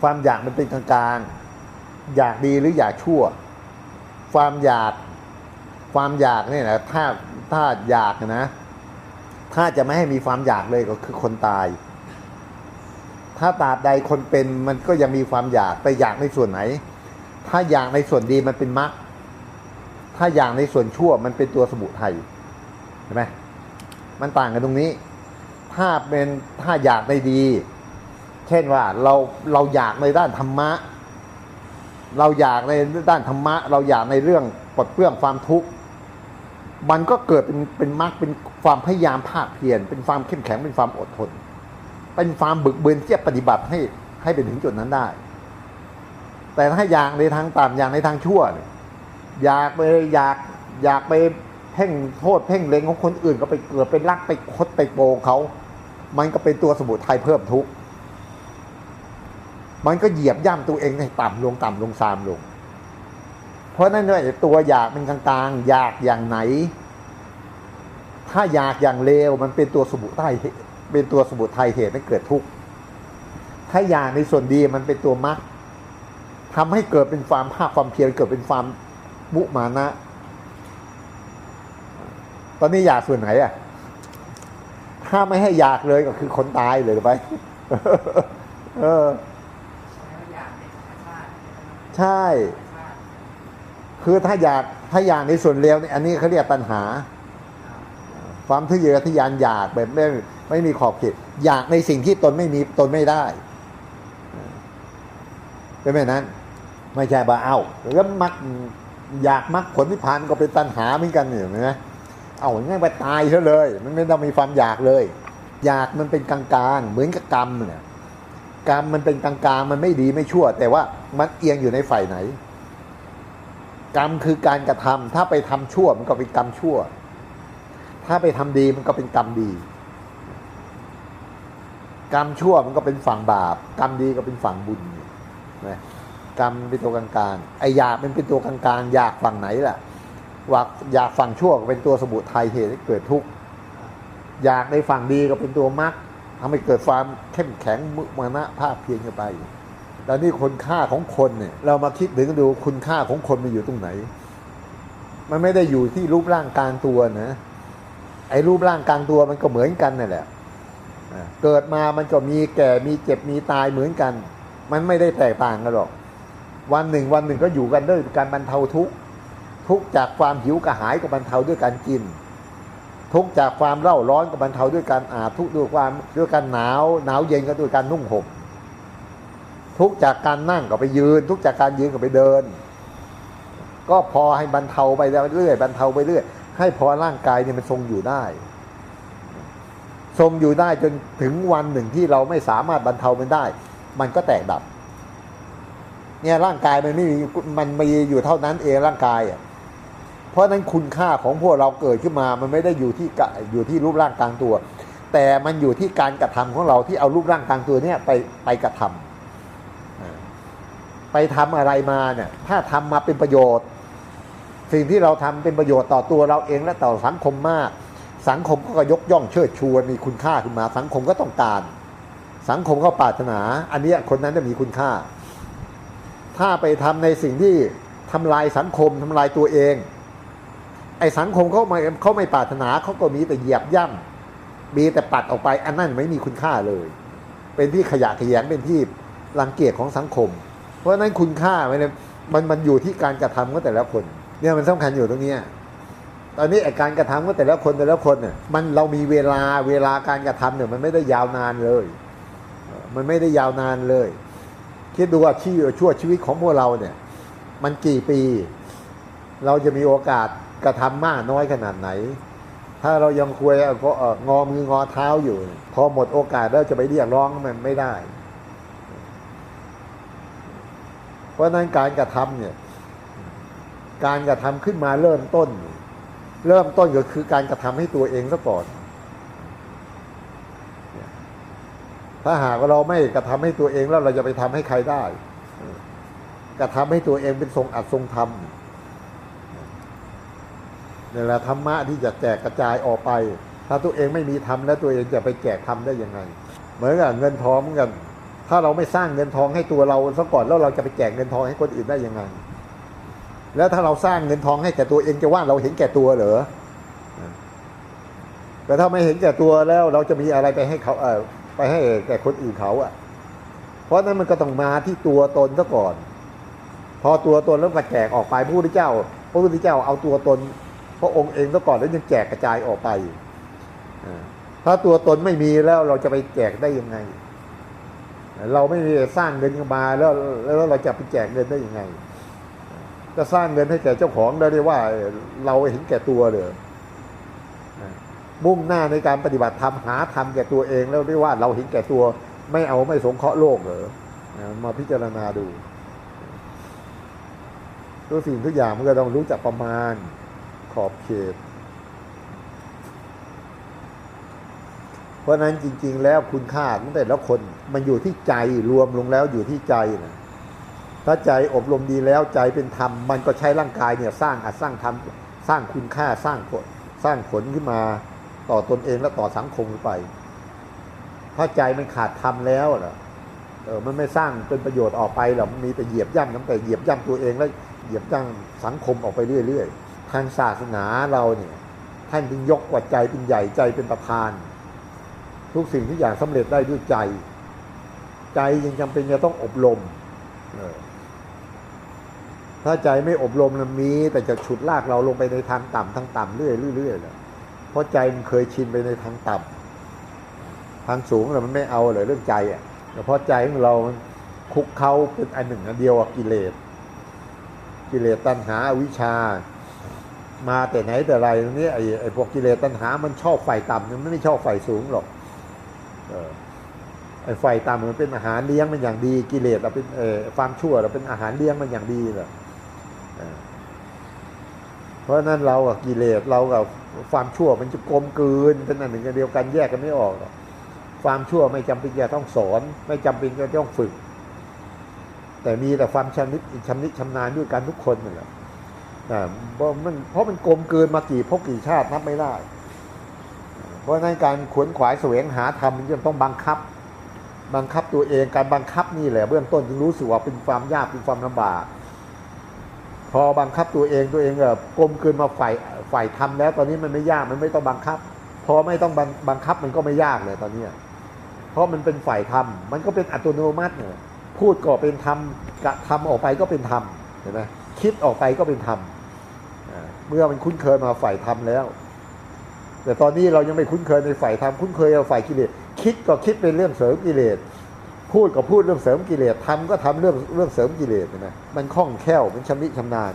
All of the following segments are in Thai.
ความอยากมันเป็นกลางๆอยากดีหรืออยากชั่ว ความอยากความอยากเนี่ยนะถ้าถ้าอยากนะ ถ้าจะไม่ให้มีความอยากเลยก็คือคนตาย ถ้าตราบใดคนเป็นมันก็ยังมีความอยากแต่อยากในส่วนไหน ถ้าอยากในส่วนดีมันเป็นมรรคถ้าอยากในส่วนชั่วมันเป็นตัวสมุทัยเห็นไหมมันต่างกันตรงนี้ ถ้าเป็นถ้าอยากในดี เช่นว่าเราเราอยากในด้านธรรมะ เราอยากในด้านธรรมะ เราอยากในเรื่องปลดเปลื้องความทุกข์มันก็เกิดเป็นเป็นมรรคเป็นความพยายามภาคเพียรเป็นความเข้มแข็งเป็นความอดทน เป็นความบึกบืนที่จะปฏิบัติให้ให้ไปถึงจุดนั้นได้ แต่ถ้าอยากในทางต่ำอยากในทางชั่วเนี่ยอยากไปอยากอยากไปเพ่งโทษเพ่งเลงของคนอื่นก็ไปเกิดไปรักไปคดไปโกงเขา มันก็เป็นตัวสมุทัยเพิ่มทุกข์ มันก็เหยียบย่ำตัวเองให้ต่ำลงต่ำลงซามลง เพราะนั่นด้วยตัวอยากเป็นกลางๆ อยากอย่างไหน ถ้าอยากอย่างเลวมันเป็นตัวสมุทัยเป็นตัวสมุทัยเหตุให้เกิดทุกข์ถ้าอยากในส่วนดีมันเป็นตัวมรรคทำให้เกิดเป็นความภาคความเพียรเกิดเป็นความมุมานะ ตอนนี้อยากส่วนไหนอะ ถ้าไม่ให้อยากเลยก็คือคนตายเลยไป เออ แล้วอยากเป็นธรรมชาติ ใช่ คือถ้าอยากถ้าอยากในส่วนเลวเนี่ยอันนี้เขาเรียกตัณหา ความทะเยอทะยานอยากแบบไม่ไม่มีขอบเขตอยากในสิ่งที่ตนไม่มีตนไม่ได้เป็นแบบนั้น ไม่ใช่บ่าเอาแล้วมักอยากมักผลนิพพานก็เป็นตัณหาเหมือนกันเนี่ยเห็นไหมเอาง่ายไปตายซะเลย มันไม่ต้องมีความอยากเลย อยากมันเป็นกลางๆ เหมือนกับกรรมเนี่ย กรรมมันเป็นกลางๆมันไม่ดีไม่ชั่ว แต่ว่ามันเอียงอยู่ในฝ่ายไหน กรรมคือการกระทำถ้าไปทำชั่วมันก็เป็นกรรมชั่ว ถ้าไปทำดีมันก็เป็นกรรมดี กรรมชั่วมันก็เป็นฝั่งบาป กรรมดีก็เป็นฝั่งบุญนะกรรมเป็นตัวกลางๆไอ้อยากมันเป็นตัวกลางๆอยากฝั่งไหนล่ะว่าอยากฝั่งชั่วก็เป็นตัวสมุทัยเหตุให้เกิดทุกข์อยากในฝั่งดีก็เป็นตัวมรรค ทำให้เกิดความเข้มแข็งมุมานะภาคเพียรกันไปแล้วนี่คุณค่าของคนเนี่ย เรามาคิดถึงดูคุณค่าของคนมันอยู่ตรงไหน มันไม่ได้อยู่ที่รูปร่างกลางตัวนะ ไอ้รูปร่างกลางตัวมันก็เหมือนกันนั่นแหละเกิดมามันก็มีแก่มีเจ็บมีตายเหมือนกัน มันไม่ได้แตกต่างกันหรอก วันหนึ่งวันหนึ่งก็อยู่กันด้วยการบรรเทาทุกข์ทุกข์จากความหิวกระหายก็บรรเทาด้วยการกิน ทุกจากความเร่าร้อนก็บบรรเทาด้วยการอาบทุกด้วยความด้วยการหนาวหนาวเย็นก็ด้วยการนุ่งห่มทุกจากการนั่งก็ไปยืน ทุกจากการยืนก็ไปเดิน ก็พอให้บรรเทาไปเรื่อยบรรเทาไปเรื่อยให้พอร่างกายเนี่ยมันทรงอยู่ได้ ทรงอยู่ได้จนถึงวันหนึ่งที่เราไม่สามารถบรรเทามันได้ มันก็แตกดับ เนี่ยร่างกายมันไม่มีมันมีอยู่เท่านั้นเองร่างกายอะ เพราะนั้นคุณค่าของพวกเราเกิดขึ้นมา มันไม่ได้อยู่ที่กะอยู่ที่รูปร่างกลางตัว แต่มันอยู่ที่การกระทำของเราที่เอารูปร่างกลางตัวเนี่ยไปไปกระทำอ่าไปทำอะไรมาเนี่ยถ้าทำมาเป็นประโยชน์ สิ่งที่เราทำเป็นประโยชน์ต่อตัวเราเองและต่อสังคมมาก สังคมก็ยกย่องเชิดชูมีคุณค่าขึ้นมา สังคมก็ต้องการ สังคมก็ปรารถนา อันนี้คนนั้นจะมีคุณค่า ถ้าไปทำในสิ่งที่ทำลายสังคมทำลายตัวเอง ไอ้สังคมเขาไม่เขาไม่ปรารถนาเขาก็มีแต่เหยียบย่ำมีแต่ปัดออกไปอันนั้นไม่มีคุณค่าเลย เป็นที่ขยะขยงเป็นที่รังเกียจของสังคม เพราะนั้นคุณค่ามันมันมันอยู่ที่การกระทำของแต่ละคน เนี่ยมันสำคัญอยู่ตรงเนี้ยตอนนี้ไอ้การกระทำของแต่ละคนแต่ละคนเนี่ยมันเรามีเวลาเวลาการกระทำเนี่ยมันไม่ได้ยาวนานเลย มันไม่ได้ยาวนานเลย คิดดูว่าที่ชั่วชีวิตของพวกเราเนี่ย มันกี่ปี เราจะมีโอกาส กระทำมากน้อยขนาดไหน ถ้าเรายังควยเอ่อก็เอ่องอมืองอเท้าอยู่ พอหมดโอกาสแล้วจะไปเรียกร้องมันไม่ได้ เพราะนั้นการกระทำเนี่ย การกระทำขึ้นมาเริ่มต้น เริ่มต้นก็คือการกระทำให้ตัวเองซะก่อนถ้าหากว่าเราไม่กระทำให้ตัวเองแล้วเราจะไปทำให้ใครได้ กระทำให้ตัวเองเป็นทรงอัดทรงธรรม นี่แหละธรรมะที่จะแจกกระจายออกไป ถ้าตัวเองไม่มีธรรมแล้วตัวเองจะไปแจกธรรมได้ยังไง เหมือนกับเงินทองเหมือนกัน ถ้าเราไม่สร้างเงินทองให้ตัวเราซะก่อนแล้วเราจะไปแจกเงินทองให้คนอื่นได้ยังไง แล้วถ้าเราสร้างเงินทองให้แก่ตัวเองจะว่าเราเห็นแก่ตัวเหรอแต่ถ้าไม่เห็นแก่ตัวแล้วเราจะมีอะไรไปให้เขาเออไปให้แก่คนอื่นเขาอะ เพราะฉะนั้นมันก็ต้องมาที่ตัวตนซะก่อน พอตัวตนแล้วก็แจกออกไปพระพุทธเจ้าพระพุทธเจ้าเอาตัวตน พระองค์เองซะก่อนแล้วยังแจกกระจายออกไปถ้าตัวตนไม่มีแล้วเราจะไปแจกได้ยังไง เราไม่มีสร้างเงินมาแล้วแล้วเราจะไปแจกเงินได้ยังไงจะสร้างเงินให้แก่เจ้าของได้ได้ว่า เราเห็นแก่ตัวเลยมุ่งหน้าในการปฏิบัติธรรมหาธรรมแก่ตัวเองแล้วได้ว่าเราเห็นแก่ตัว ไม่เอาไม่สงเคราะห์โลกเหรอมาพิจารณาดูทุกสิ่งทุกอย่างมันก็ต้องรู้จักประมาณ ขอบเขต เพราะนั้นจริง ๆ แล้วคุณค่าของแต่ละคน มันอยู่ที่ใจรวมลงแล้วอยู่ที่ใจนะถ้าใจอบรมดีแล้วใจเป็นธรรม มันก็ใช้ร่างกายเนี่ยสร้างอัดสร้างธรรมสร้างคุณค่าสร้างผลสร้างผลขึ้นมาต่อตนเองและต่อสังคมไป ถ้าใจมันขาดธรรมแล้วล่ะเออมันไม่สร้างเป็นประโยชน์ออกไปหรอกมันมีแต่เหยียบย่ำน้ำแต่เหยียบย่ำตัวเองแล้วเหยียบย่ำสังคมออกไปเรื่อยๆ ทางศาสนาเราเนี่ยท่านจึงยกว่าใจเป็นใหญ่ใจเป็นประธาน ทุกสิ่งทุกอย่างสำเร็จได้ด้วยใจ ใจยังจำเป็นจะต้องอบรมถ้าใจไม่อบรมมันมี แต่จะฉุดลากเราลงไปในทางต่ำทางต่ำเรื่อยเรื่อยเลยเพราะใจมันเคยชินไปในทางต่ำทางสูงเรามันไม่เอาเลยเรื่องใจอะแต่เพราะใจของเรามันคุกเขาเป็นอันหนึ่งอันเดียวกิเลสกิเลสตัณหาอวิชชา มาแต่ไหนแต่ไรตรงนี้ไอ้ไอ้พวกกิเลสตัณหา มันชอบไฟต่ำมันไม่ชอบไฟสูงหรอกไอ้ไฟต่ำมันเป็นอาหารเลี้ยงมันอย่างดีกิเลสเราเป็นเออความชั่วเราเป็นอาหารเลี้ยงมันอย่างดีเลยเอเพราะนั้นเรากับกิเลสเรากับความชั่วมันจะกลมกลืนเป็นอันหนึ่งเดียวกันแยกกันไม่ออกความชั่วไม่จำเป็นจะต้องสอน ไม่จำเป็นจะต้องฝึก แต่มีแต่ความชำนิชำนิชำนาญด้วยกันทุกคนนั่นแหละ เพราะมันเพราะมันกลมกลืนมากี่พกี่ชาตินับไม่ได้ เพราะฉะนั้นการขวนขวายแสวงหาธรรมมันจะต้องบังคับ บังคับตัวเองการบังคับนี่แหละเบื้องต้นจึงรู้สึกว่าเป็นความยากเป็นความลำบาก พอบังคับตัวเองตัวเองก็กลมกลืนมาฝ่ายฝ่ายทำแล้ว ตอนนี้มันไม่ยากมันไม่ต้องบังคับ พอไม่ต้องบังคับมันก็ไม่ยากเลยตอนเนี้เพราะมันเป็นฝ่ายทำมันก็เป็นอัตโนมัติเนี่ยพูดก็เป็นธรรมกระทำออกไปก็เป็นธรรมเห็นไหมคิดออกไปก็เป็นธรรม เมื่อมันคุ้นเคยมาฝ่ายธรรมแล้ว แต่ตอนนี้เรายังไม่คุ้นเคยในฝ่ายธรรมคุ้นเคยกับฝ่ายกิเลสคิดก็คิดเป็นเรื่องเสริมกิเลสพูดก็พูดเรื่องเสริมกิเลสทำก็ทำเรื่องเรื่องเสริมกิเลสนะมันคล่องแคล่วมันชำนิชำนาญ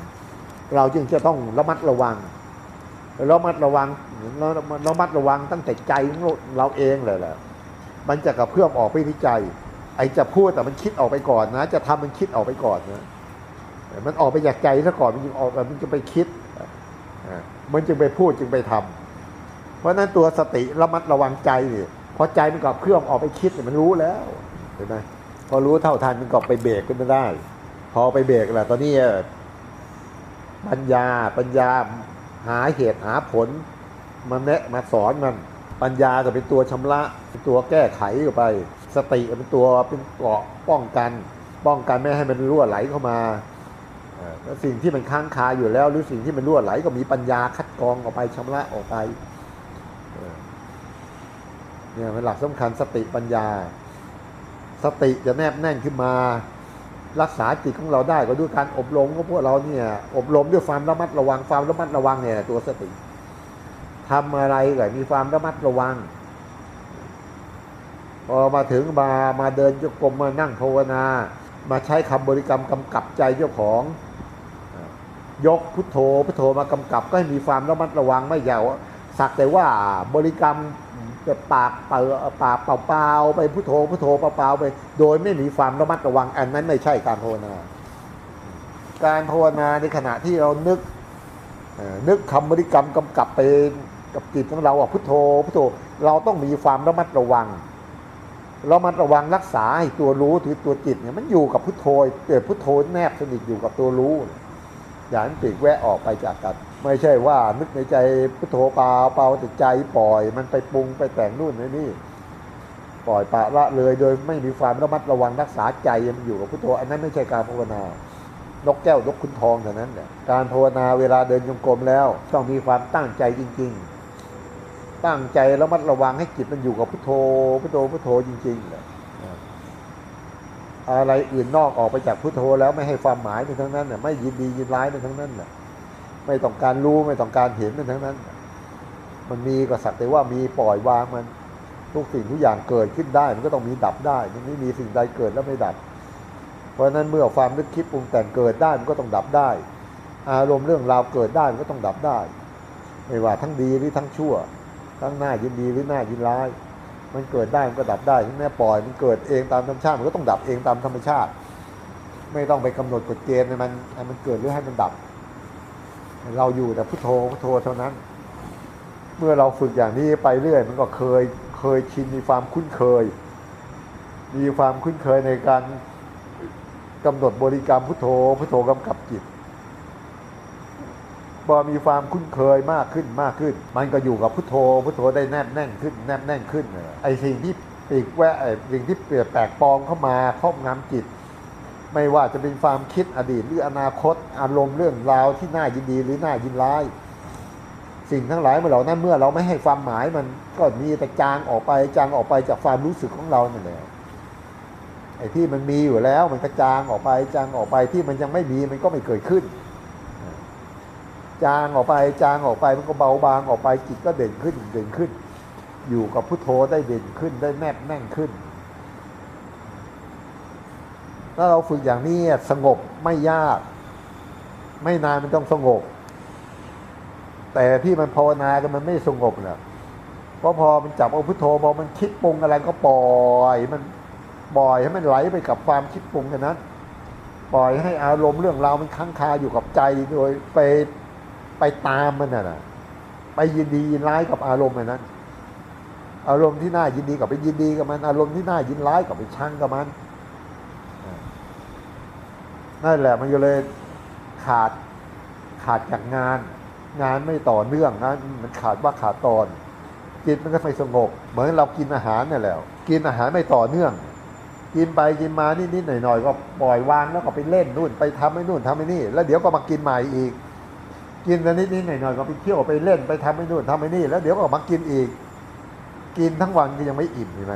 เราจึงจะต้องระมัดระวังระมัดระวังระมัดระวังตั้งแต่ใจของเราเองเลยแหละมันจะกระเพื่อมออกไปที่ใจ ไอจะพูดแต่มันคิดออกไปก่อนนะ จะทำมันคิดออกไปก่อนนะมันออกไปจากใจซะก่อนมันจึงออกมันจะไปคิด มันจึงไปพูดจึงไปทำเพราะฉะนั้นตัวสติระมัดระวังใจนี่พอใจมันก็เคลื่อนออกไปคิดมันรู้แล้วเห็นไหมพอรู้เท่าทันมันก็ไปเบรกขึ้นมาได้ พอไปเบรกแหละตอนนี้ปัญญาปัญญาหาเหตุหาผลมาแนะมาสอนมันปัญญาจะเป็นตัวชำระเป็นตัวแก้ไขออกไป สติเป็นตัวเป็นเกราะป้องกัน ป้องกันไม่ให้มันรั่วไหลเข้ามา แล้วสิ่งที่มันค้างคาอยู่แล้ว หรือสิ่งที่มันรั่วไหลก็มีปัญญาคัดกรองออกไปชำระออกไปเนี่ยมันหลักสำคัญสติปัญญา สติจะแนบแน่นขึ้นมา รักษาจิตของเราได้ก็ด้วยการอบรมของพวกเราเนี่ย อบรมด้วยความระมัดระวังความระมัดระวังเนี่ยตัวสติทำอะไรก็มีความระมัดระวังพอมาถึงมามาเดินจงกรมมานั่งภาวนา มาใช้คำบริกรรมกำกับใจเจ้าของ ยกพุทโธพุทโธมากำกับก็ให้มีความระมัดระวังไม่อย่าว่าสักแต่ว่าบริกรรมแบบปากเปล่าปากเปล่าไปพุทโธพุทโธเปล่าไป โดยไม่มีความระมัดระวัง อันนั้นไม่ใช่การภาวนา การภาวนาในขณะที่เรานึกนึกคำบริกรรมกำกับไปกับจิตของเราอะพุทโธพุทโธเราต้องมีความระมัดระวังเรามันระวังรักษาให้ตัวรู้ถือตัวจิตเนี่ยมันอยู่กับพุทโธเกิดพุทโธแนบสนิทอยู่กับตัวรู้ อย่าให้ปีกแวะออกไปจากกัน ไม่ใช่ว่านึกในใจพุทโธปาเปล่าแต่ใจปล่อย มันไปปรุงไปแต่งนู่นนี่ปล่อยปละละเลยโดยไม่มีความระมัดระวังรักษาใจมันอยู่กับพุทโธอันนั้นไม่ใช่การภาวนานกแก้วนกขุนทองเท่านั้นแหละการภาวนาเวลาเดินจงกรมแล้ว ต้องมีความตั้งใจจริง ๆ ตั้งใจระมัดระวังให้จิตมันอยู่กับพุทโธพุทโธพุทโธจริงๆแหละ อะไรอื่นนอกออกไปจากพุทโธแล้วไม่ให้ความหมายมันทั้งนั้นน่ะไม่ยินดียินร้ายมันทั้งนั้นน่ะไม่ต้องการรู้ไม่ต้องการเห็นมันทั้งนั้น มันมีก็สักแต่ว่ามีปล่อยวางมันทุกสิ่งทุกอย่างเกิดขึ้นได้ มันก็ต้องมีดับได้มันไม่มีสิ่งใดเกิดแล้วไม่ดับ เพราะฉะนั้นเมื่อความนึกคิดปรุงแต่งเกิดได้มันก็ต้องดับได้ อารมณ์เรื่องราวเกิดได้มันก็ต้องดับได้ ไม่ว่าทั้งดีหรือทั้งชั่ว ทั้งหน้ายินดีหรือหน้ายินร้าย มันเกิดได้มันก็ดับได้ถึงแม้ปล่อยมันเกิดเองตามธรรมชาติมันก็ต้องดับเองตามธรรมชาติ ไม่ต้องไปกำหนดกฎเกณฑ์ให้มันให้มันเกิดหรือให้มันดับ เราอยู่แต่พุทโธพุทโธเท่านั้น เมื่อเราฝึกอย่างนี้ไปเรื่อย มันก็เคยเคยชินมีความคุ้นเคย มีความคุ้นเคยในการกำหนดบริกรรมพุทโธพุทโธกำกับจิต พอมีความคุ้นเคยมากขึ้นมากขึ้น มันก็อยู่กับพุทโธ พุทโธได้แนบแน่นขึ้น แนบแน่นขึ้นไอ้สิ่งที่ปีกแวะไอ้สิ่งที่เปลี่ยนแปลกปลอมเข้ามาครอบงำจิต ไม่ว่าจะเป็นความคิดอดีตหรืออนาคตอารมณ์เรื่องราวที่น่ายินดีหรือน่ายินร้าย สิ่งทั้งหลายเมื่อเหล่านั้นเมื่อเราไม่ให้ความหมายมันก็มีแต่จางออกไปจางออกไปจากความรู้สึกของเรานั่นแหละไอ้ที่มันมีอยู่แล้วมันก็จางออกไปจางออกไปที่มันยังไม่มีมันก็ไม่เกิดขึ้น จางออกไปจางออกไปมันก็เบาบางออกไปจิตก็เด่นขึ้นเด่นขึ้น อยู่กับพุทโธได้เด่นขึ้นได้แนบแน่นขึ้น ถ้าเราฝึกอย่างนี้สงบไม่ยาก ไม่นานมันต้องสงบ แต่ที่มันภาวนากันมันไม่สงบเนี่ยเพราะพอมันจับเอาพุทโธพอมันคิดปรุงอะไรก็ปล่อยมันปล่อยให้มันไหลไปกับความคิดปรุงกันนั้นปล่อยให้อารมณ์เรื่องราวมันค้างคาอยู่กับใจโดยไป ไปตามมันน่ะไปยินดียินร้ายกับอารมณ์อันนั้น อารมณ์ที่น่ายินดีกับไปยินดีกับมัน อารมณ์ที่น่ายินร้ายกับไปชังกับมันนั่นแหละมันก็เลยขาดขาดจากงาน งานไม่ต่อเนื่องนะมันขาดว่าขาดตอน จิตมันก็ไม่สงบ เหมือนเรากินอาหารนี่แหละกินอาหารไม่ต่อเนื่อง กินไปกินมานิดๆหน่อยๆก็ปล่อยวางแล้วก็ไปเล่นนู่น ไปทำไอ้นู่นทำไอ้นี่ แล้วเดี๋ยวก็มากินใหม่อีก กินนิดนิดๆหน่อยๆก็ไปเที่ยวไปเล่นไปทำไอ้นู่นทำไอ้นี่แล้วเดี๋ยวก็มากินอีก กินทั้งวันก็ยังไม่อิ่มใช่ไหม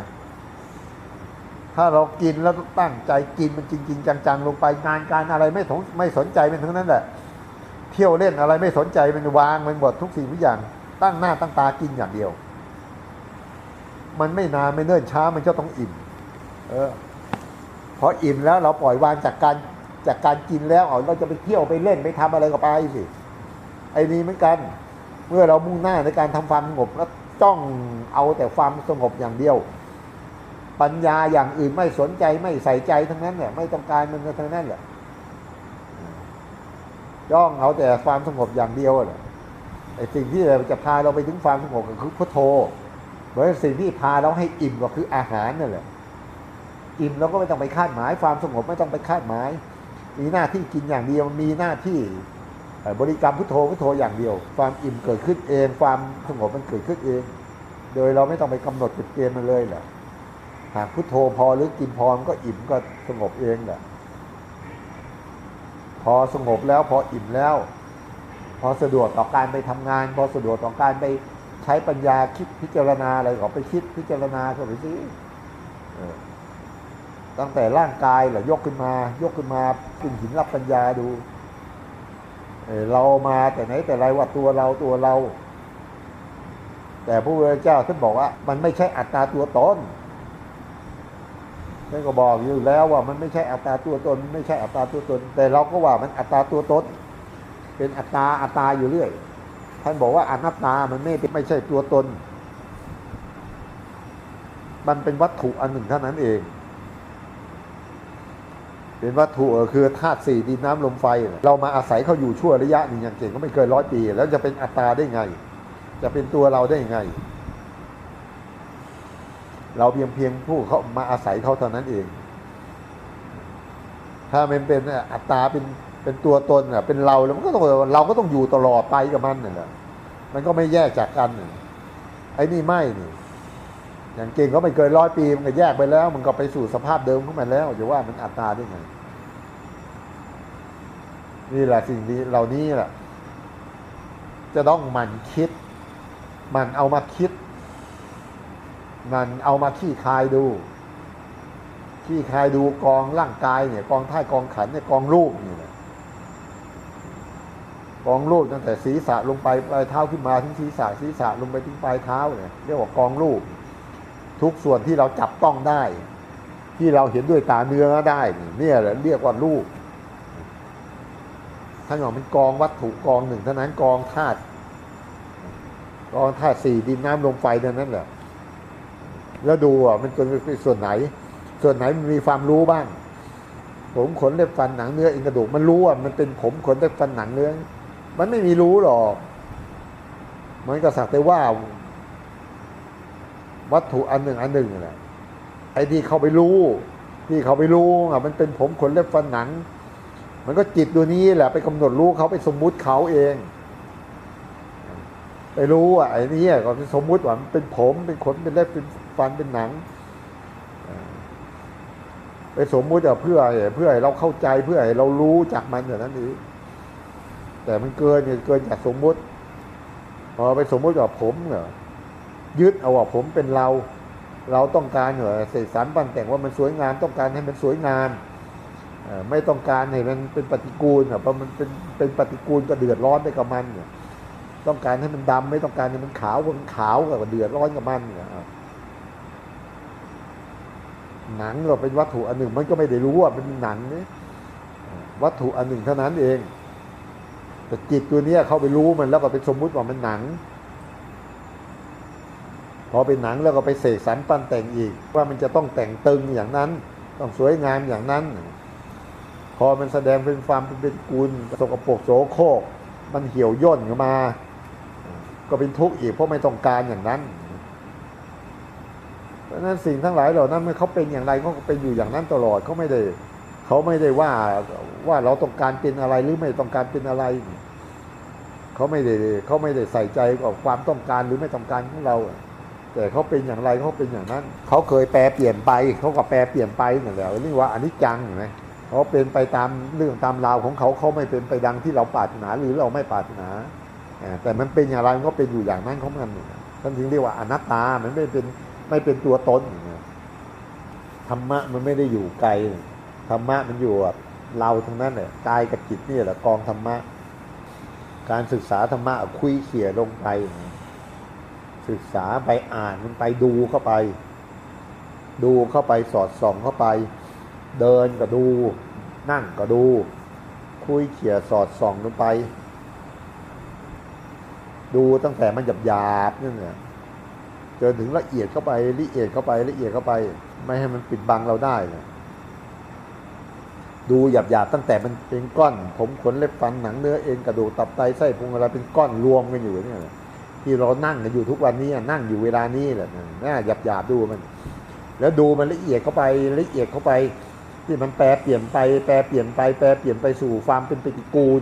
ถ้าเรากินแล้วตั้งใจกินมันจริง ๆ จังๆลงไปงานการอะไรไม่สนไม่สนใจมันทั้งนั้นแหละเที่ยวเล่นอะไรไม่สนใจมันวางมันหมดทุกสิ่งทุกอย่าง ตั้งหน้าตั้งตากินอย่างเดียว มันไม่นานไม่เนิ่นช้ามันจะต้องอิ่ม เออพออิ่มแล้วเราปล่อยวางจากการจากการกินแล้วเอาเราจะไปเที่ยวไปเล่นไปทำอะไรก็ไปสิ ไอ้นี่เหมือนกัน เมื่อเรามุ่งหน้าในการทำความสงบแล้วจ้องเอาแต่ความสงบอย่างเดียว ปัญญาอย่างอื่นไม่สนใจไม่ใส่ใจทั้งนั้นเนี่ยไม่ต้องการมันทั้งนั้นแหละจ้องเอาแต่ความสงบอย่างเดียวแหละไอ้สิ่งที่จะพาเราไปถึงความสงบก็คือพุทโธเหมือนสิ่งที่พาเราให้อิ่มก็คืออาหารนั่นแหละ อิ่มเราก็ไม่ต้องไปคาดหมาย ความสงบไม่ต้องไปคาดหมาย มีหน้าที่กินอย่างเดียวมีหน้าที่ บริกรรมพุทโธพุทโธอย่างเดียว ความอิ่มเกิดขึ้นเอง ความสงบมันเกิดขึ้นเอง โดยเราไม่ต้องไปกำหนดกฎเกณฑ์มันเลยแหละหากพุทโธพอหรือกินพอมันก็อิ่มก็สงบเองแหละพอสงบแล้วพออิ่มแล้ว พอสะดวกต่อการไปทำงาน พอสะดวกต่อการไปใช้ปัญญาคิดพิจารณาอะไรก็ไปคิดพิจารณาเข้าไปสิตั้งแต่ร่างกายแหละยกขึ้นมายกขึ้นมาขึ้นหินรับปัญญาดู เรามาแต่ไหนแต่ไรว่าตัวเราตัวเรา แต่พระพุทธเจ้าท่านบอกว่า มันไม่ใช่อัตตาตัวตนท่านก็บอกอยู่แล้วว่ามันไม่ใช่อัตตาตัวตน ไม่ใช่อัตตาตัวตน แต่เราก็ว่ามันอัตตาตัวตน เป็นอัตตาอัตตาอยู่เรื่อย ท่านบอกว่าอนัตตามันไม่ไม่ใช่ตัวตน มันเป็นวัตถุอันหนึ่งเท่านั้นเอง เป็นวัตถุคือธาตุสี่ดินน้ำลมไฟ เรามาอาศัยเขาอยู่ชั่วระยะหนึ่งอย่างเก่งก็ไม่เกินร้อยปี แล้วจะเป็นอัตตาได้ไง จะเป็นตัวเราได้ไง เราเพียงเพียงผู้เขามาอาศัยเขาเท่านั้นเอง ถ้ามันเป็นอัตตาเป็นเป็นตัวตนเป็นเราแล้วมันก็ต้องเราก็ต้องอยู่ตลอดไปกับมันน่ะแหละมันก็ไม่แยกจากกันไอ้นี่ไม่นี่ อย่างเก่งก็ไม่เกินร้อยปี มันก็แยกไปแล้ว มันก็ไปสู่สภาพเดิมของมันแล้วจะว่ามันอัตตาได้ไงนี่แหละสิ่งนี้เหล่านี้แหละจะต้องมันคิด มันเอามาคิด มันเอามาขี้คายดูขี้คายดูกองร่างกายเนี่ย กองท่ายกองขันเนี่ยกองรูปนี่แหละกองรูปตั้งแต่ศีรษะลงไปปลายเท้าขึ้นมาถึงศีรษะศีรษะลงไปถึงปลายเท้าเนี่ยเรียกว่ากองรูป ทุกส่วนที่เราจับต้องได้ ที่เราเห็นด้วยตาเนื้อได้เนี่ยแหละเรียกว่ารูปท่านบอกเป็นกองวัตถุกองหนึ่งเท่านั้นกองธาตุกองธาตุสี่ดินน้ำลมไฟเท่านั้นแหละแล้วดูอะมันเป็นส่วนไหน ส่วนไหนมันมีความรู้บ้าง ผมขนเล็บฟันหนังเนื้ออ็นกระดูกมันรู้อะมันเป็นผมขนเล็บฟันหนังเนื้อ มันไม่มีรู้หรอกมันก็สักแต่ว่า วัตถุอันหนึ่งอันหนึ่งแหละไอ้ที่เขาไปรู้ ที่เขาไปรู้อะมันเป็นผมขนเล็บฟันหนัง มันก็จิตตัวนี้แหละ ไปกำหนดรู้เขาไปสมมุติเขาเอง ไปรู้อะไอ้นี่ก็สมมุติว่ามันเป็นผมเป็นขนเป็นเล็บเป็นฟันเป็นหนังไปสมมุติเพื่อเพื่อให้เราเข้าใจเพื่อให้เรารู้จากมันอย่างนั้นเองแต่มันเกินเนี่ยเกินจากสมมุติพอไปสมมุติว่าผมเหรอ ยึดเอาว่าผมเป็นเรา เราต้องการเหรอเสกสรรปั้นแต่งว่ามันสวยงามต้องการให้มันสวยงามไม่ต้องการให้มันเป็นปฏิกูลเหรอเพราะมันเป็นเป็นปฏิกูลก็เดือดร้อนไปกับมันเนี่ยต้องการให้มันดำไม่ต้องการให้มันขาวมันขาวก็เดือดร้อนกับมันเนี่ยหนังเราเป็นวัตถุอันหนึ่ง มันก็ไม่ได้รู้ว่าเป็นหนังนี่วัตถุอันหนึ่งเท่านั้นเอง แต่จิตตัวนี้เข้าไปรู้มันแล้วก็ไปสมมุติว่ามันหนัง พอเป็นหนังแล้วก็ไปเสกสรรปั้นแต่งอีก ว่ามันจะต้องแต่งตึงอย่างนั้น ต้องสวยงามอย่างนั้น พอมันแสดงเป็นความเป็นกูลสกปรกโสโครกมันเหี่ยวย่นออกมา ก็เป็นทุกข์อีกเพราะไม่ต้องการอย่างนั้นเพราะฉะนั้นสิ่งทั้งหลายเหล่านั้นเมื่อเขาเป็นอย่างไรเขาก็เป็นอยู่อย่างนั้นตลอดเขาไม่ได้เขาไม่ได้ว่าว่าเราต้องการเป็นอะไรหรือไม่ต้องการเป็นอะไรเขาไม่ได้เขาไม่ได้ใส่ใจกับความต้องการหรือไม่ต้องการของเรา แต่เขาเป็นอย่างไรเขาเป็นอย่างนั้น เขาเคยแปลเปลี่ยนไปเขาก็แปลเปลี่ยนไปนั่นแหละนี่ว่าอนิจจังเห็นไหมเขาเป็นไปตามเรื่องตามราวของเขาเขาไม่เป็นไปดังที่เราปรารถนาหรือเราไม่ปรารถนา แต่มันเป็นอย่างไรมันก็เป็นอยู่อย่างนั้นของมันท่านถึงเรียกว่าอนัตตามันไม่เป็นไม่เป็นตัวตนธรรมะมันไม่ได้อยู่ไกลธรรมะมันอยู่กับเราทั้งนั้นเลยกายกับจิตนี่แหละกองธรรมะ การศึกษาธรรมะคุยเขี่ยลงไป ศึกษาไปอ่านมันไปดูเข้าไป ดูเข้าไปสอดส่องเข้าไป เดินก็ดู นั่งก็ดู คุยเขี่ยสอดส่องลงไป ดูตั้งแต่มันหยาบหยาบๆนั่เนแหละจนถึงละเอียดเข้าไปละเอียดเข้าไปละเอียดเข้าไป ไม่ให้มันปิดบังเราได้เลยดูหยาบหยาบๆตั้งแต่มันเป็นก้อน ผมขนเล็บฟันหนังเนื้อเอ็นกระดูกตับไตไส้พุงอะไรเป็นก้อนรวมกันอยู่เนี่ย ที่เรานั่งกันอยู่ทุกวันนี้นั่งอยู่เวลานี้แหละน่าหยาบหยาบดูมัน แล้วดูมันละเอียดเข้าไปละเอียดเข้าไป ที่มันแปรเปลี่ยนไป แปรเปลี่ยนไป แปรเปลี่ยนไปสู่ความเป็นปฏิกูล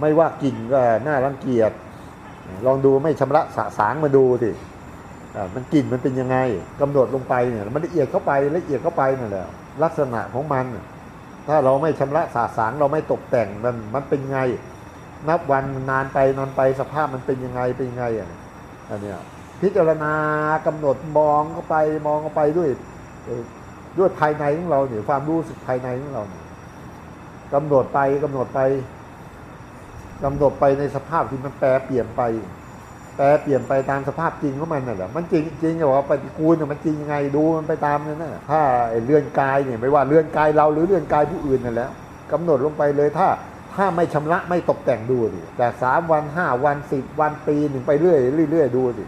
ไม่ว่ากลิ่นก็น่ารังเกียจลองดูไม่ชำระสะสางมาดูสิมันกลิ่นมันเป็นยังไงกำหนดลงไปเนี่ยมันละเอียดเข้าไปละเอียดเข้าไปนั่นแหละลักษณะของมัน ถ้าเราไม่ชำระสาสางเราไม่ตกแต่งมันมันเป็นไง นับวันนานไปนานไปสภาพมันเป็นยังไงเป็นยังไงอะอันเนี้ยพิจารณากำหนดมองเข้าไปมองเข้าไปด้วยด้วยภายในของเราเนี่ยความรู้สึกภายในของเราเนี่ยกำหนดไปกำหนดไปกำหนดไปในสภาพที่มันแปรเปลี่ยนไป แปรเปลี่ยนไปตามสภาพจริงของมันน่ะแหละมันจริงจริงอะว่าปฏิกูลเนี่ยมันจริงยังไงดูมันไปตามนั่นนะถ้าเลื่อนกายเนี่ยไม่ว่าเลื่อนกายเราหรือเลื่อนกายผู้อื่นนั่นแหล้วกำหนดลงไปเลยถ้า ถ้าไม่ชำระไม่ตกแต่งดูดิจากสามวันห้าวันสิบวันปีหนึ่งไปเรื่อยเรื่อยดูดิ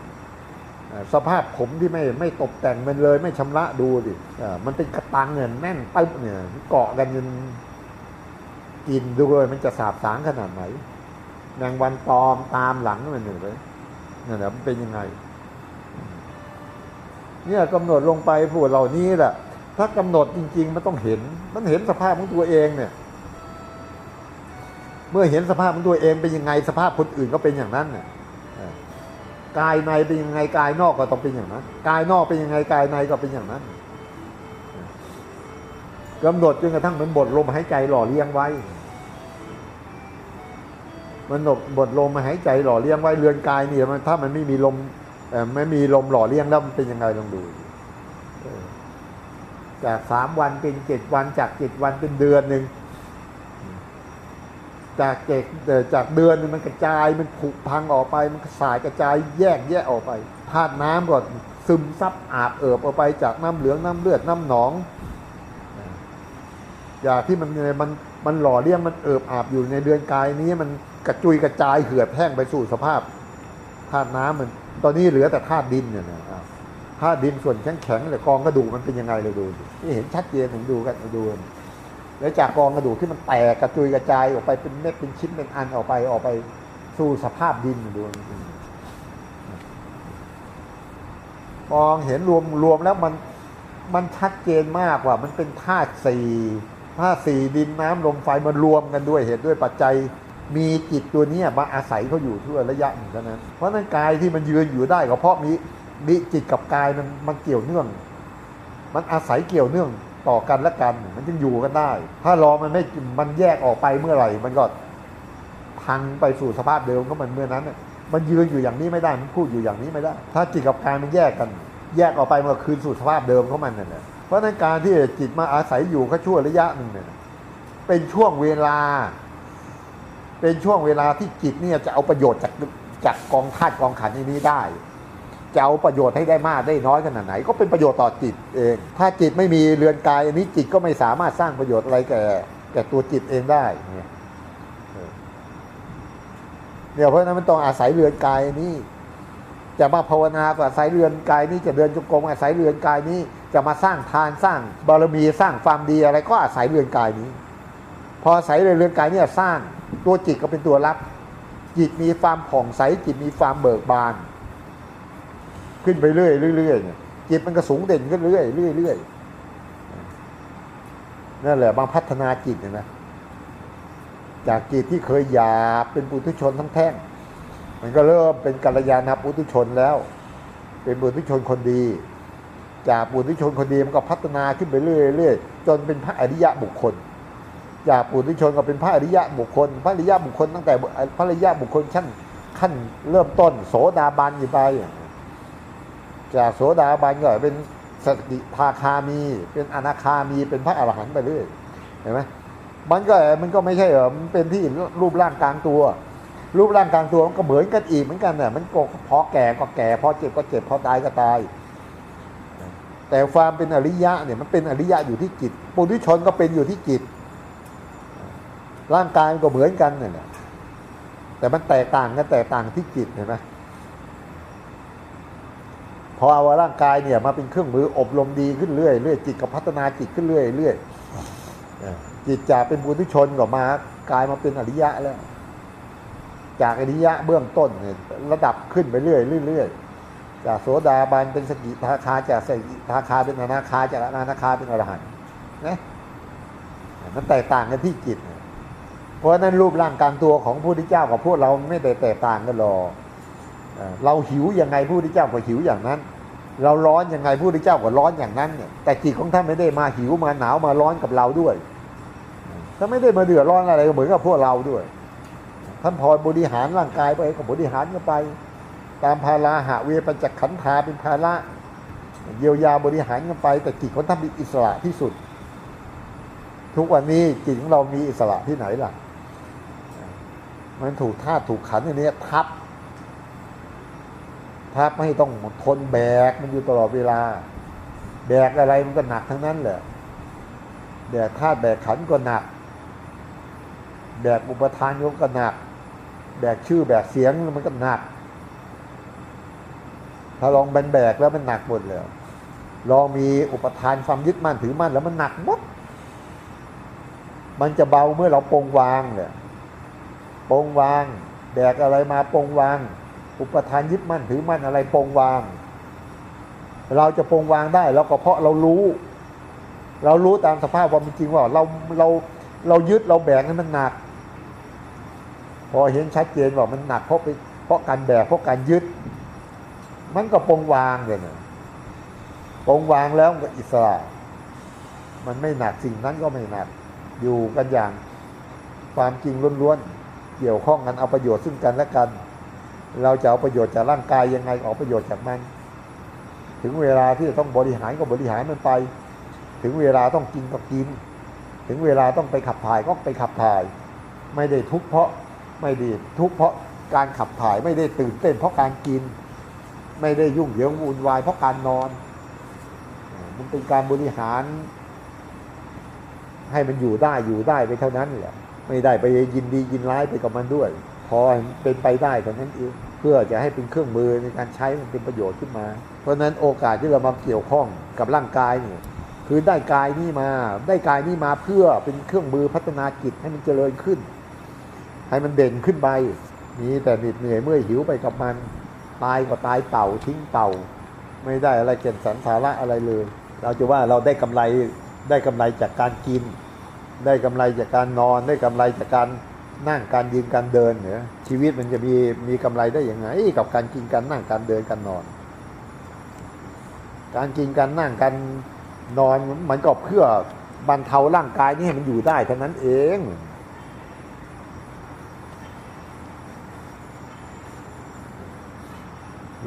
สภาพผมที่ไม่ไม่ตกแต่งมันเลยไม่ชำระดูดิมันเป็นกระตังเงินแน่นปึ๊บเนี่ยเกาะกันจนกินดูเลยมันจะสาบสางขนาดไหนแมงวันตอมตามหลังมันหนึ่งเลยนั่แหละมันเป็นยังไง เนี่ยกำหนดลงไปพวกเหล่านี้แหละถ้ากำหนดจริง ๆ มันต้องเห็น มันเห็นสภาพของตัวเองเนี่ย เมื่อเห็นสภาพของตัวเองเป็นยังไงสภาพคนอื่นก็เป็นอย่างนั้นเนี่ยกายในเป็นยังไงกายนอกก็ต้องเป็นอย่างนั้น กายนอกเป็นยังไงกายในก็เป็นอย่างนั้นกำหนดจนกระทั่งเหมือนบทลมหายใจหล่อเลี้ยงไว้ มันบทบทลมหายใจหล่อเลี้ยงไว้เรือนกายนี่มันถ้ามันไม่มีลมไม่มีลมหล่อเลี้ยงแล้วมันเป็นยังไงลองดูจากสามวันเป็นเจ็ดวันจากเจ็ดวันเป็นเดือนหนึ่ง จากเจ็ดเอ่อจากเดือนนึงมันกระจายมันผุพังออกไป มันสายกระจายแยกแยะออกไปธาตุน้ำก็ซึมซับอาบเอิบออกไปจากน้ำเหลืองน้ำเลือดน้ำหนองจากที่มันมันมันหล่อเลี้ยงมันเอิบอาบอยู่ในเดือนกายนี้มันกระจุยกระจายเหือดแห้งไปสู่สภาพธาตุน้ำมัน ตอนนี้เหลือแต่ธาตุดินเนี่ยนะอ้ธาตุดินส่วนแข็งแข็งๆแต่กองกระดูกมันเป็นยังไงเลยดูสินี่เห็นชัดเจนถึงดูกันดูกัน แล้วจากกองกระดูกที่มันแตกกระจุยกระจายออกไปเป็นเม็ดเป็นชิ้นเป็นอันออกไปออกไปสู่สภาพดินดูมองเห็นรวมรวมแล้วมันมันชัดเจนมากว่า มันเป็นธาตุสี่ธาตุสี่ดินน้ำลมไฟมันรวมกันด้วยเหตุด้วยปัจจัย มีจิตตัวนี้มาอาศัยเขาอยู่ทั่วระยะหนึ่งเท่านั้นเพราะฉะนั้นกายที่มันยืนอยู่ได้ก็เพราะมีมีจิตกับกายมันมันเกี่ยวเนื่อง มันอาศัยเกี่ยวเนื่อง ต่อกันและกัน มันจึงอยู่กันได้ ถ้ารอมันไม่มันแยกออกไปเมื่อไหร่ มันก็พังไปสู่สภาพเดิมของมันเมื่อนั้นน่ะมันยืนอยู่อย่างนี้ไม่ได้มันพูดอยู่อย่างนี้ไม่ได้ ถ้าจิตกับกายมันแยกกัน แยกออกไปมันก็คืนสู่สภาพเดิมของมันนั่นแหละเพราะนั้นการที่จิตมาอาศัยอยู่แค่ชั่วระยะหนึ่งเนี่ยเป็นช่วงเวลา เป็นช่วงเวลาที่จิตเนี่ยจะเอาประโยชน์จากจากกองธาตุกองขันธ์นี้ได้ จะเอาประโยชน์ให้ได้มากได้น้อยขนาดไหน ก็เป็นประโยชน์ต่อจิตเอง ถ้าจิตไม่มีเรือนกายอันนี้จิตก็ไม่สามารถสร้างประโยชน์อะไรแก่แก่ตัวจิตเองได้เนี่ยเนี่ยเพราะฉะนั้นมันต้องอาศัยเรือนกายนี้ จะมาภาวนาก็อาศัยเรือนกายนี้จะเดินจงกรมอาศัยเรือนกายนี้ จะมาสร้างทานสร้างบารมีสร้างความดีอะไร ก็อาศัยเรือนกายนี้ พออาศัยเรือนกายเนี่ยสร้างตัวจิตก็เป็นตัวรับ จิตมีความผ่องใสจิตมีความเบิกบาน ขึ้นไปเรื่อยเรื่อยเนี่ยจิตมันก็สูงเด่นขึ้นเรื่อยเรื่อยเรื่อยนั่นแหละบางพัฒนาจิตนะจากจิตที่เคยหยาบเป็นปุถุชนทั้งแท่ง มันก็เริ่มเป็นกัลยาณปุถุชนแล้ว เป็นปุถุชนคนดี จากปุถุชนคนดีมันก็พัฒนาขึ้นไปเรื่อยเรื่อยจนเป็นพระอริยะบุคคล จากปุถุชนก็เป็นพระอริยะบุคคล พระอริยะบุคคลตั้งแต่พระอริยะบุคคลขั้นขั้นเริ่มต้น โสดาบันอยู่ไป จากโสดาบันก็เป็นสกิทาคามี เป็นอนาคามีเป็นพระอรหันต์ไปเรื่อยเห็นไหมมันก็มันก็ไม่ใช่เหรอมันเป็นที่รูปร่างกลางตัว รูปร่างกลางตัวมันก็เหมือนกันอีกเหมือนกันเนี่ยมันก็พอแก่ก็แก่พอเจ็บก็เจ็บพอตายก็ตาย แต่ความเป็นอริยะเนี่ยมันเป็นอริยะอยู่ที่จิตปุถุชนก็เป็นอยู่ที่จิต ร่างกายมันก็เหมือนกันเนี่ยแต่มันแตกต่างกันแตกต่างที่จิตเห็นไหม พอเอาร่างกายเนี่ยมาเป็นเครื่องมืออบรมดีขึ้นเรื่อยเรื่อยจิตก็พัฒนาจิตขึ้นเรื่อยเรื่อยจิตจากเป็นปุถุชนก็มากลายมาเป็นอริยะแล้ว จากอริยะเบื้องต้นเนี่ยระดับขึ้นไปเรื่อยเรื่อยจากโสดาบันเป็นสกิทาคาจากสกิทาคาเป็นอนาคาจากอนาคาเป็นอรหันต์นะมันแตกต่างกันที่จิต เพราะนั้นรูปร่างการตัวของพระพุทธเจ้ากับพวกเราไม่แตกต่างกันหรอก เราหิวยังไงพระพุทธเจ้าก็หิวอย่างนั้น เราร้อนยังไงพระพุทธเจ้าก็ร้อนอย่างนั้นเนี่ยแต่จิตของท่านไม่ได้มาหิวมาหนาวมาร้อนกับเราด้วยท่านไม่ได้มาเดือดร้อนอะไรเหมือนกับพวกเราด้วย ท่านพอบริหารร่างกายไปก็บริหารกันไป ตามภาระหาเวปัญจขันธาเป็นภาระเยียวยาบริหารกันไป แต่จิตของท่านมีอิสระที่สุด ทุกวันนี้จิตของเรามีอิสระที่ไหนล่ะ มันถูกธาตุถูกขันธ์อันนี้ทับ ทับไม่ต้องทนแบกมันอยู่ตลอดเวลา แบกอะไรมันก็หนักทั้งนั้นแหละแบกธาตุแบกขันก็หนัก แบกอุปทานยกก็หนัก แบกชื่อแบกเสียงมันก็หนัก ถ้าลองแบนแบกแล้วมันหนักหมดเลยลองมีอุปทานความยึดมั่นถือมั่นแล้วมันหนักหมดมันจะเบาเมื่อเราปรงวางเนี่ยปรงวาง แบกอะไรมาปรงวาง อุปทานยึดมั่นถือมั่นอะไรปรงวาง เราจะปรงวางได้เราก็เพราะเรารู้ เรารู้ตามสภาพความเป็นจริงว่าเราเราเรายึดเราแบกให้มันหนัก พอเห็นชัดเจนว่ามันหนักเพราะไปเพราะการแบกเพราะการยึด มันก็ปรงวางเลยนะปรงวางแล้วก็อิสระ มันไม่หนักสิ่งนั้นก็ไม่หนัก อยู่กันอย่างความจริงล้วนๆเกี่ยวข้องกันเอาประโยชน์ซึ่งกันและกัน เราจะเอาประโยชน์จากร่างกายยังไงก็เอาประโยชน์จากมัน ถึงเวลาที่จะต้องบริหารก็บริหารมันไป ถึงเวลาต้องกินก็กิน ถึงเวลาต้องไปขับถ่ายก็ไปขับถ่าย ไม่ได้ทุกข์เพราะไม่ด้ทุกข์เพราะการขับถ่ายไม่ได้ตื่นเต้นเพราะการกิน ไม่ได้ยุ่งเหยิงวุ่นวายเพราะการนอน มันเป็นการบริหาร ให้มันอยู่ได้อยู่ได้ไปเท่านั้นแหละไม่ได้ไปยินดียินร้ายไปกับมันด้วย พอเป็นไปได้เท่านั้นเอง เพื่อจะให้เป็นเครื่องมือในการใช้มันเป็นประโยชน์ขึ้นมา เพราะฉะนั้นโอกาสที่เรามาเกี่ยวข้องกับร่างกายเนี่ยคือได้กายนี่มาได้กายนี่มาเพื่อเป็นเครื่องมือพัฒนาจิตให้มันเจริญขึ้น ให้มันเด่นขึ้นไปมีแต่เหน็ดเหนื่อยเมื่อยหิวไปกับมัน ตายก็ตายเต่าทิ้งเต่า ไม่ได้อะไรเก่นสันสาระอะไรเลย เราจะว่าเราได้กำไรได้กำไรจากการกิน ได้กำไรจากการนอน ได้กำไรจากการ นั่งการยืนการเดินเนี่ยชีวิตมันจะมีมีกำไรได้ยังไงกับการกินการนั่งการเดินการนอน การกินการนั่งการนอนมันก็เพื่อบรรเทาร่างกายนี่ให้มันอยู่ได้เท่านั้นเอง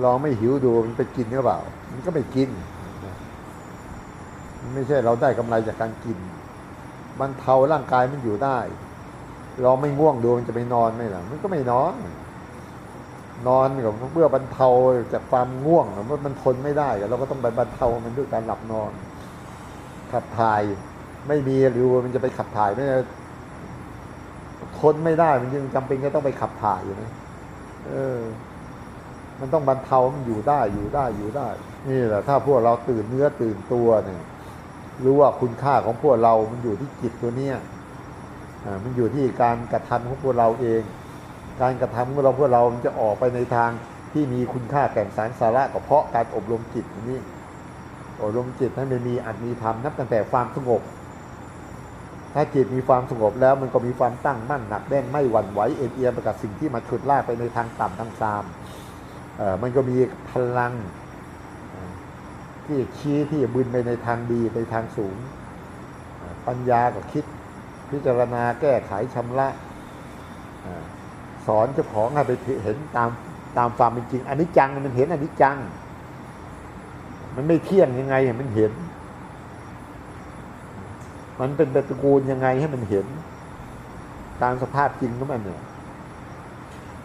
ลองไม่หิวดูมันไปกินหรือเปล่า มันก็ไม่กิน มันไม่ใช่เราได้กำไรจากการกินบรรเทาร่างกายมันอยู่ได้ ลองไม่ง่วงดูมันจะไปนอนไหมล่ะ มันก็ไม่นอน นอนกับเพื่อบรรเทาจากความง่วงเมื่อมันทนไม่ได้เราก็ต้องไปบรรเทามันด้วยการหลับนอน ขับถ่ายไม่มีหรือมันจะไปขับถ่ายไม่ได้ทนไม่ได้มันยังจำเป็นจะต้องไปขับถ่ายอยู่นะเออ มันต้องบรรเทามันอยู่ได้อยู่ได้อยู่ได้ นี่แหละ ถ้าพวกเราตื่นเนื้อตื่นตัวเนี่ยรู้ว่าคุณค่าของพวกเรามันอยู่ที่จิตตัวเนี้ย มันอยู่ที่การกระทำของพวกเราเอง การกระทำของเราพวกเราจะออกไปในทางที่มีคุณค่าแก่นสารสาระก็เพราะการอบรมจิตนนี้อบรมจิตให้มันมีอัตมีธรรมนับตั้งแต่ความสงบ ถ้าจิตมีความสงบแล้วมันก็มีความตั้งมั่นหนักแน่นไม่หวั่นไหวเอ็นเอียงไปกับสิ่งที่มาฉุดลากไปในทางต่ำทางซามมันก็มีพลังที่ชี้ที่บึนไปในทางดีในทางสูง ปัญญาก็คิด พิจารณาแก้ไขชำระสอนเจ้าของให้ไปเห็นตามตามความเป็นจริงอันนี้จังมันเห็นอันนี้จัง มันไม่เที่ยงยังไงให้มันเห็น มันเป็นตระกูลยังไงให้มันเห็น ตามสภาพจริงของมันเนี่ย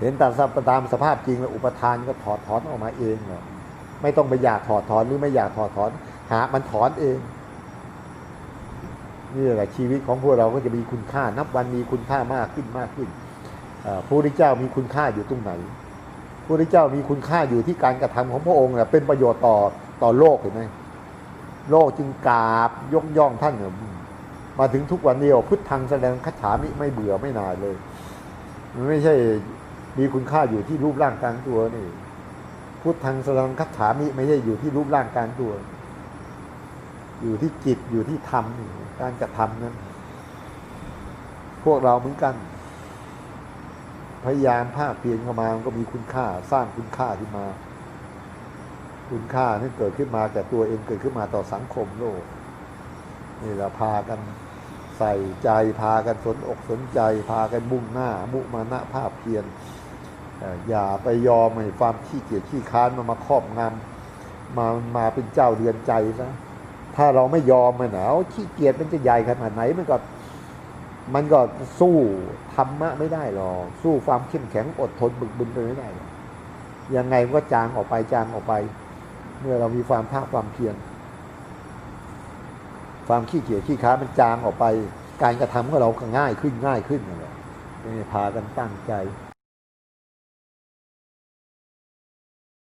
เห็นตามสภาพตามสภาพจริงแล้วอุปทานก็ถอดถอนออกมาเองเหรอไม่ต้องไปอยากถอดถอนหรือไม่อยากถอดถอน หา มันถอนเอง นี่แหละชีวิตของพวกเราก็จะมีคุณค่านับวันมีคุณค่ามากขึ้นมากขึ้นพระพุทธเจ้ามีคุณค่าอยู่ตรงไหนพระพุทธเจ้ามีคุณค่าอยู่ที่การกระทำของพระองค์น่ะเป็นประโยชน์ต่อต่อโลกเห็นไหมโลกจึงกราบยกย่องท่านเนี่ยมาถึงทุกวันนี้อะพุทธังแสดงคัจฉามิไม่เบื่อไม่นายเลย มันไม่ใช่มีคุณค่าอยู่ที่รูปร่างกลางตัวนี่พุทธังแสรังคัจฉามิไม่ใช่อยู่ที่รูปร่างกลางตัว อยู่ที่จิตอยู่ที่ธรรมนี่ การกระทำนั้น พวกเราเหมือนกัน พยายามภาคเพียรเข้ามามันก็มีคุณค่าสร้างคุณค่าขึ้นมา คุณค่าที่เกิดขึ้นมาแต่ตัวเองเกิดขึ้นมาต่อสังคมโลกนี่เราพากันใส่ใจพากันสนอกสนใจ พากันมุ่งหน้า มุมานะภาพเพียรเอ่ออย่าไปยอมให้ความขี้เกียจขี้ค้านมันมาครอบงำมามาเป็นเจ้าเรือนใจซะ ถ้าเราไม่ยอมมันหนาวขี้เกียจมันจะใหญ่ขนาดไหนมันก็มันก็สู้ธรรมะไม่ได้หรอกสู้ความเข้มแข็งอดทนบึกบึนไปไม่ได้ยังไงมันก็จางออกไปจางออกไป เมื่อเรามีความภาคความเพียรความขี้เกียจขี้ค้ามันจางออกไป การกระทำของเราก็ง่ายขึ้นง่ายขึ้นนั่นแหละพากันตั้งใจ